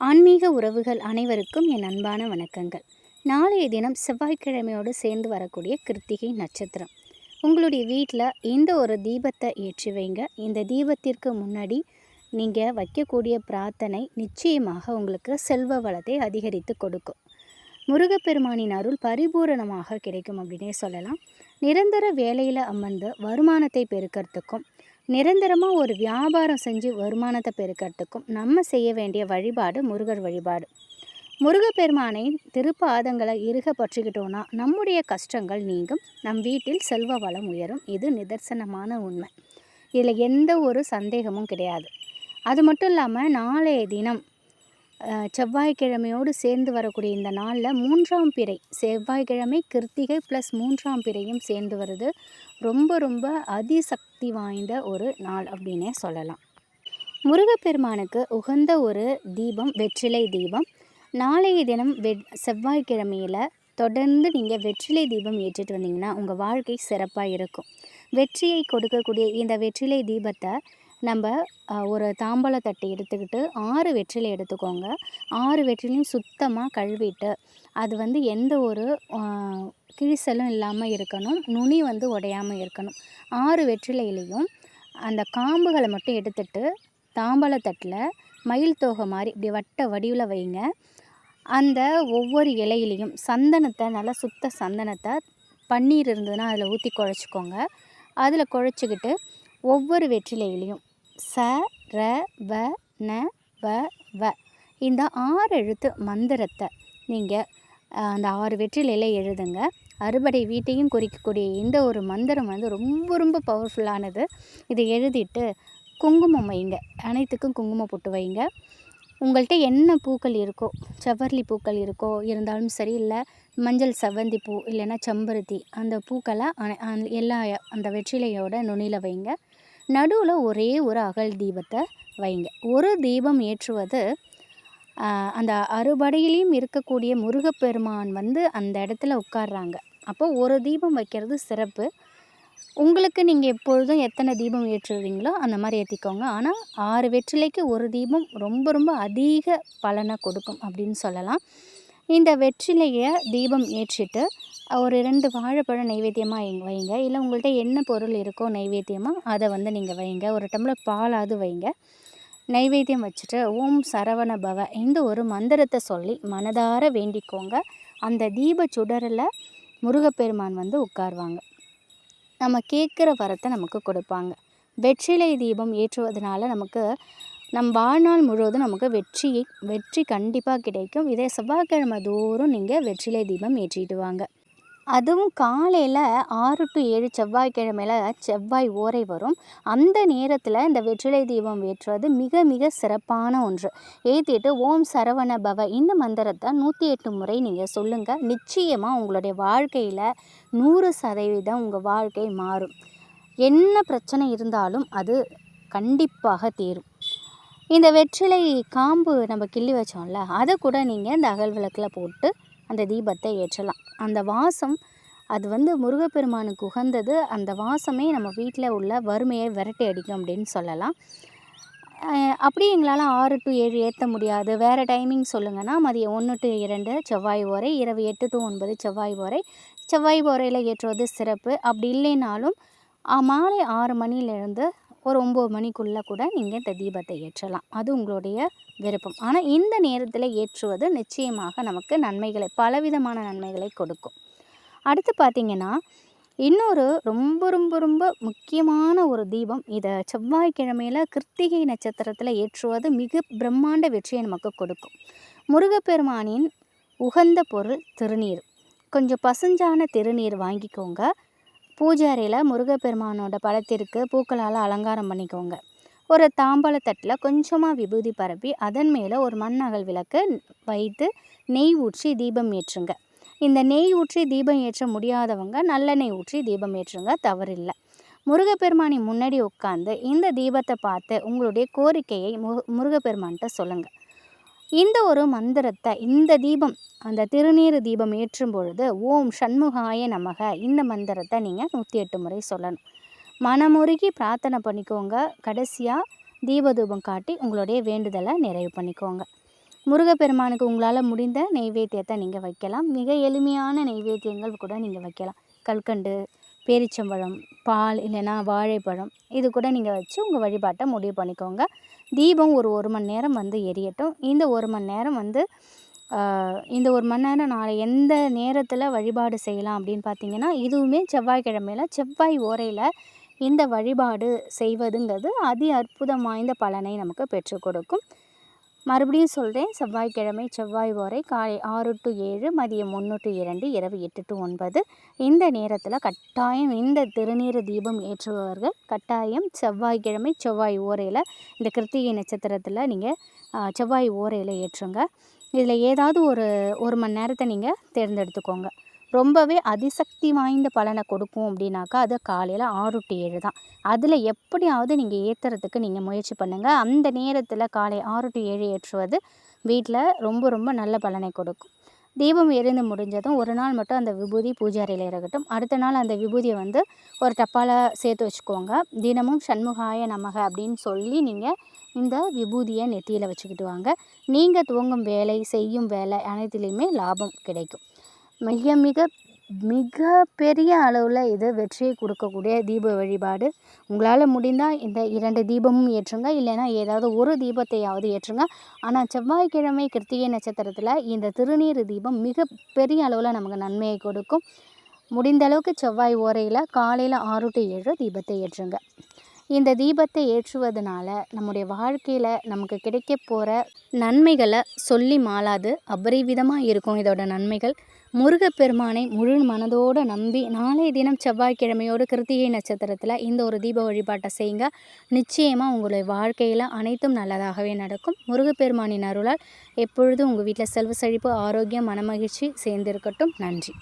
ஆன்மீக உறவுகள் அனைவருக்கும் என் அன்பான வணக்கங்கள். நாளைய தினம் செவ்வாய்க்கிழமையோடு சேர்ந்து வரக்கூடிய கிருத்திகை நட்சத்திரம். உங்களுடைய வீட்டில் இந்த ஒரு தீபத்தை ஏற்றி வைங்க. இந்த தீபத்திற்கு முன்னாடி நீங்கள் வைக்கக்கூடிய பிரார்த்தனை நிச்சயமாக உங்களுக்கு செல்வ வளத்தை அதிகரித்து கொடுக்கும். முருகப்பெருமானின் அருள் பரிபூரணமாக கிடைக்கும் அப்படின்னே சொல்லலாம். நிரந்தர வேலையில் அமர்ந்து வருமானத்தை பெருக்கிறதுக்கும் நிரந்தரமாக ஒரு வியாபாரம் செஞ்சு வருமானத்தை பெருக்கிறதுக்கும் நம்ம செய்ய வேண்டிய வழிபாடு முருகர் வழிபாடு. முருகப்பெருமானை திருப்பாதங்களை இருக பற்றிக்கிட்டோன்னா நம்முடைய கஷ்டங்கள் நீங்கும் நம் வீட்டில் செல்வ வளம் உயரும். இது நிதர்சனமான உண்மை. இதில் எந்த ஒரு சந்தேகமும் கிடையாது. அது மட்டும் இல்லாமல் நாளைய தினம் செவ்வாய்க்கிழமையோடு சேர்ந்து வரக்கூடிய இந்த நாளில் மூன்றாம் பிறை செவ்வாய்க்கிழமை கிருத்திகை ப்ளஸ் மூன்றாம் பிறையும் சேர்ந்து வருது. ரொம்ப ரொம்ப அதிசக்தி வாய்ந்த ஒரு நாள் அப்படின்னே சொல்லலாம். முருகப்பெருமானுக்கு உகந்த ஒரு தீபம் வெற்றிலை தீபம். நாளைய தினம் வெ செவ்வாய்க்கிழமையில் தொடர்ந்து நீங்கள் வெற்றிலை தீபம் ஏற்றிட்டு வந்தீங்கன்னா உங்கள் வாழ்க்கை சிறப்பாக இருக்கும். வெற்றியை கொடுக்கக்கூடிய இந்த வெற்றிலை தீபத்தை நம்ம ஒரு தாம்பாள தட்டை எடுத்துக்கிட்டு ஆறு வெற்றிலை எடுத்துக்கோங்க. ஆறு வெற்றிலையும் சுத்தமாக கழுவிட்டு அது வந்து எந்த ஒரு கிழிசலும் இல்லாமல் இருக்கணும். நுனி வந்து உடையாமல் இருக்கணும். ஆறு வெற்றிலையிலையும் அந்த காம்புகளை மட்டும் எடுத்துட்டு தாம்பாளத்தட்டில் மயில் தோகை மாதிரி இப்படி வட்ட வடிவில் வைங்க. அந்த ஒவ்வொரு இலையிலையும் சந்தனத்தை நல்லா சுத்த சந்தனத்தை பன்னீர் இருந்ததுன்னா அதில் ஊற்றி குழச்சிக்கோங்க. அதில் குழச்சிக்கிட்டு ஒவ்வொரு வெற்றிலையிலையும் ச ர வ ந வ வ. இந்த ஆறு எழுத்து மந்திரத்தை நீங்கள் அந்த ஆறு வெற்றிலையில் எழுதுங்க. அறுபடை வீட்டையும் குறிக்கக்கூடிய இந்த ஒரு மந்திரம் வந்து ரொம்ப ரொம்ப பவர்ஃபுல்லானது இதை எழுதிட்டு குங்குமம் வைங்க. அனைத்துக்கும் குங்குமம் போட்டு வைங்க. உங்கள்கிட்ட என்ன பூக்கள் இருக்கோ செவ்வரளி பூக்கள் இருக்கோ இருந்தாலும் சரி இல்லை மஞ்சள் செவ்வந்தி பூ இல்லைன்னா செம்பருத்தி அந்த பூக்களை அன- எல்லா அந்த வெற்றிலையோட நுனியில் வைங்க. நடுவில் ஒரே ஒரு அகல் தீபத்தை வைங்க. ஒரு தீபம் ஏற்றுவது அந்த அறுபடையிலையும் இருக்கக்கூடிய முருகப்பெருமான் வந்து அந்த இடத்துல உட்கார்றாங்க. அப்போ ஒரு தீபம் வைக்கிறது சிறப்பு. உங்களுக்கு நீங்கள் எப்பொழுதும் எத்தனை தீபம் ஏற்றுவீங்களோ அந்த மாதிரி ஏற்றிக்கோங்க ஆனால் ஆறு வெற்றிலைக்கு ஒரு தீபம் ரொம்ப ரொம்ப அதிக பலனை கொடுக்கும் அப்படின்னு சொல்லலாம். இந்த வெற்றிலையை தீபம் ஏற்றிட்டு ஒரு ரெண்டு வாழைப்பழம் நைவேத்தியமாக இங்க வைங்க. இல்லை உங்கள்கிட்ட என்ன பொருள் இருக்கோ நைவேத்தியமாக அதை வந்து நீங்கள் வைங்க. ஒரு டம்ளர் பாலாவது வைங்க. நைவேத்தியம் வச்சுட்டு ஓம் சரவண பவ இந்த ஒரு மந்திரத்தை சொல்லி மனதார வேண்டிக்கோங்க. அந்த தீப சுடரில் முருகப்பெருமான் வந்து உட்காருவாங்க. நம்ம கேட்குற வரத்தை நமக்கு கொடுப்பாங்க. வெற்றிலை தீபம் ஏற்றுவதனால நமக்கு நம் வாழ்நாள் முழுவதும் நமக்கு வெற்றியை வெற்றி கண்டிப்பாக கிடைக்கும். இதே செவ்வாய்க்கிழமை தோறும் நீங்கள் வெற்றிலை தீபம் ஏற்றிட்டு வாங்க. அதுவும் காலையில் ஆறு டு ஏழு செவ்வாய்க்கிழமையில் செவ்வாய் ஓரை வரும். அந்த நேரத்தில் இந்த வெற்றிலை தீபம் ஏற்றுவது மிக மிக சிறப்பான ஒன்று. ஏற்றிட்டு ஓம் சரவண பவ இந்த மந்திரத்தை நூற்றி எட்டு முறை நீங்கள் சொல்லுங்கள் நிச்சயமாக உங்களுடைய வாழ்க்கையில் நூறு சதவீதம் உங்கள் வாழ்க்கை மாறும். என்ன பிரச்சனை இருந்தாலும் அது கண்டிப்பாக தீரும். இந்த வெற்றிலை காம்பு நம்ம கிள்ளி வச்சோம்ல அதை கூட நீங்கள் இந்த அகல் விளக்கில் போட்டு அந்த தீபத்தை ஏற்றலாம். அந்த வாசம் அது வந்து முருகப்பெருமானுக்கு உகந்தது அந்த வாசமே நம்ம வீட்டில் உள்ள வறுமையை விரட்டி அடிக்கும் அப்படின்னு சொல்லலாம். அப்படி எங்களால் ஆறு டு ஏழு ஏற்ற முடியாது. வேறு டைமிங் சொல்லுங்கன்னா மதியம் ஒன்று டு இரண்டு செவ்வாய் ஓரை இரவு எட்டு டு ஒன்பது செவ்வாய் ஓரை. செவ்வாய் ஓரையில் ஏற்றுவது சிறப்பு. அப்படி இல்லைனாலும் மாலை ஆறு மணிலேருந்து ஒரு ஒம்பது மணிக்குள்ளே கூட நீங்கள் இந்த தீபத்தை ஏற்றலாம். அது உங்களுடைய விருப்பம். ஆனால் இந்த நேரத்தில் ஏற்றுவது நிச்சயமாக நமக்கு நன்மைகளை பலவிதமான நன்மைகளை கொடுக்கும். அடுத்து பார்த்திங்கன்னா இன்னொரு ரொம்ப ரொம்ப ரொம்ப முக்கியமான ஒரு தீபம் இதை செவ்வாய்க்கிழமையில் கிருத்திகை நட்சத்திரத்தில் ஏற்றுவது மிக பிரம்மாண்ட வெற்றியை நமக்கு கொடுக்கும். முருகப்பெருமானின் உகந்த பொருள் திருநீர். கொஞ்சம் பசுஞ்சான திருநீர் வாங்கிக்கோங்க. பூஜை அறையில் முருகப்பெருமானோட படத்திற்கு பூக்களால் அலங்காரம் பண்ணிக்கோங்க. ஒரு தாம்பாள கொஞ்சமாக விபூதி பரப்பி அதன் மேலே ஒரு மண் அகல் விளக்கு வைத்து நெய் ஊற்றி தீபம் ஏற்றுங்க. இந்த நெய் ஊற்றி தீபம் ஏற்ற முடியாதவங்க நல்லெண்ணெய் ஊற்றி தீபம் ஏற்றுங்க தவறில்லை. முருகப்பெருமானி முன்னாடி உட்காந்து இந்த தீபத்தை பார்த்து உங்களுடைய கோரிக்கையை மு முருகப்பெருமான்கிட்ட சொல்லுங்கள் இந்த ஒரு மந்திரத்தை இந்த தீபம் அந்த திருநீறு தீபம் ஏற்றும் பொழுது ஓம் சண்முகாய நமக இந்த மந்திரத்தை நீங்கள் நூற்றி எட்டு முறை சொல்லணும். மனமுருகி பிரார்த்தனை பண்ணிக்கோங்க. கடைசியாக தீபதூபம் காட்டி உங்களுடைய வேண்டுதலை நிறைவு பண்ணிக்கோங்க. முருகப்பெருமானுக்கு உங்களால் முடிந்த நெய்வேத்தியத்தை நீங்கள் வைக்கலாம். மிக எளிமையான நெய்வேத்தியங்கள் கூட நீங்கள் வைக்கலாம். கல்கண்டு பேரிச்சம்பழம் பால் இல்லைன்னா வாழைப்பழம் இது கூட நீங்கள் வச்சு உங்கள் வழிபாட்டை முடிவு பண்ணிக்கோங்க. தீபம் ஒரு ஒரு மணி நேரம் வந்து எரியட்டும். இந்த ஒரு மணி நேரம் வந்து இந்த ஒரு மணி நேரம் நாளை எந்த நேரத்தில் வழிபாடு செய்யலாம் அப்படின்னு பார்த்தீங்கன்னா இதுவுமே செவ்வாய்க்கிழமையில் செவ்வாய் ஓரையில் இந்த வழிபாடு செய்வதுங்கிறது அதி அற்புதம் வாய்ந்த பலனை நமக்கு பெற்றுக் கொடுக்கும். மறுபடியும் சொல்கிறேன் செவ்வாய்க்கிழமை செவ்வாய் ஓரை காலை ஆறு டு ஏழு மதியம் ஒன்று டு இரண்டு இரவு எட்டு டு ஒன்பது. இந்த நேரத்தில் கட்டாயம் இந்த திருநீறு தீபம் ஏற்றுபவர்கள் கட்டாயம் செவ்வாய்க்கிழமை செவ்வாய் ஓரையில் இந்த கிருத்திகை நட்சத்திரத்தில் நீங்கள் செவ்வாய் ஓரையில் ஏற்றுங்க. இதில் ஏதாவது ஒரு ஒரு மணி நேரத்தை நீங்கள் தேர்ந்தெடுத்துக்கோங்க. ரொம்பவே அதிசக்தி வாய்ந்த பலனை கொடுக்கும் அப்படின்னாக்கா அது காலையில் ஆறு டு ஏழு தான். அதில் எப்படியாவது நீங்கள் ஏற்றுறதுக்கு நீங்கள் முயற்சி பண்ணுங்கள் அந்த நேரத்தில் காலை ஆறு டு ஏழு ஏற்றுவது வீட்டில் ரொம்ப ரொம்ப நல்ல பலனை கொடுக்கும். தீபம் எரிந்து முடிஞ்சதும் ஒரு நாள் மட்டும் அந்த விபூதி பூஜை அறையில் இருக்கட்டும். அடுத்த நாள் அந்த விபூதியை வந்து ஒரு டப்பாவில் சேர்த்து வச்சுக்கோங்க. தினமும் சண்முகாய நமக அப்படின்னு சொல்லி நீங்கள் இந்த விபூதியை நெத்தியில் வச்சுக்கிட்டு வாங்க. நீங்கள் துவங்கும் வேலை செய்யும் வேலை அனைத்துலேயுமே லாபம் கிடைக்கும். மிக மிக மிக பெரிய அளவில் இது வெற்றியை கொடுக்கக்கூடிய தீப வழிபாடு. உங்களால் முடிந்தால் இந்த இரண்டு தீபமும் ஏற்றுங்க. இல்லைன்னா ஏதாவது ஒரு தீபத்தையாவது ஏற்றுங்க. ஆனால் செவ்வாய்க்கிழமை கிருத்திகை நட்சத்திரத்தில் இந்த திருநீறு தீபம் மிக பெரிய அளவில் நமக்கு நன்மையை கொடுக்கும். முடிந்த அளவுக்கு செவ்வாய் ஓரையில் காலையில் ஆறு டு ஏழு தீபத்தை ஏற்றுங்க. இந்த தீபத்தை ஏற்றுவதனால நம்முடைய வாழ்க்கையில் நமக்கு கிடைக்க போகிற நன்மைகளை சொல்லி மாளாது. அபரிவிதமாக இருக்கும் இதோட நன்மைகள். முருகப்பெருமானை முழு மனதோடு நம்பி நாளைய தினம் செவ்வாய்க்கிழமையோடு கிருத்திகை நட்சத்திரத்தில் இந்த ஒரு தீப வழிபாட்டை செய்யுங்க. நிச்சயமாக உங்களுடைய வாழ்க்கையில் அனைத்தும் நல்லதாகவே நடக்கும். முருகப்பெருமானின் அருளால் எப்பொழுதும் உங்கள் வீட்டில் செல்வ செழிப்பு ஆரோக்கியம் மனமகிழ்ச்சி சேர்ந்திருக்கட்டும். நன்றி.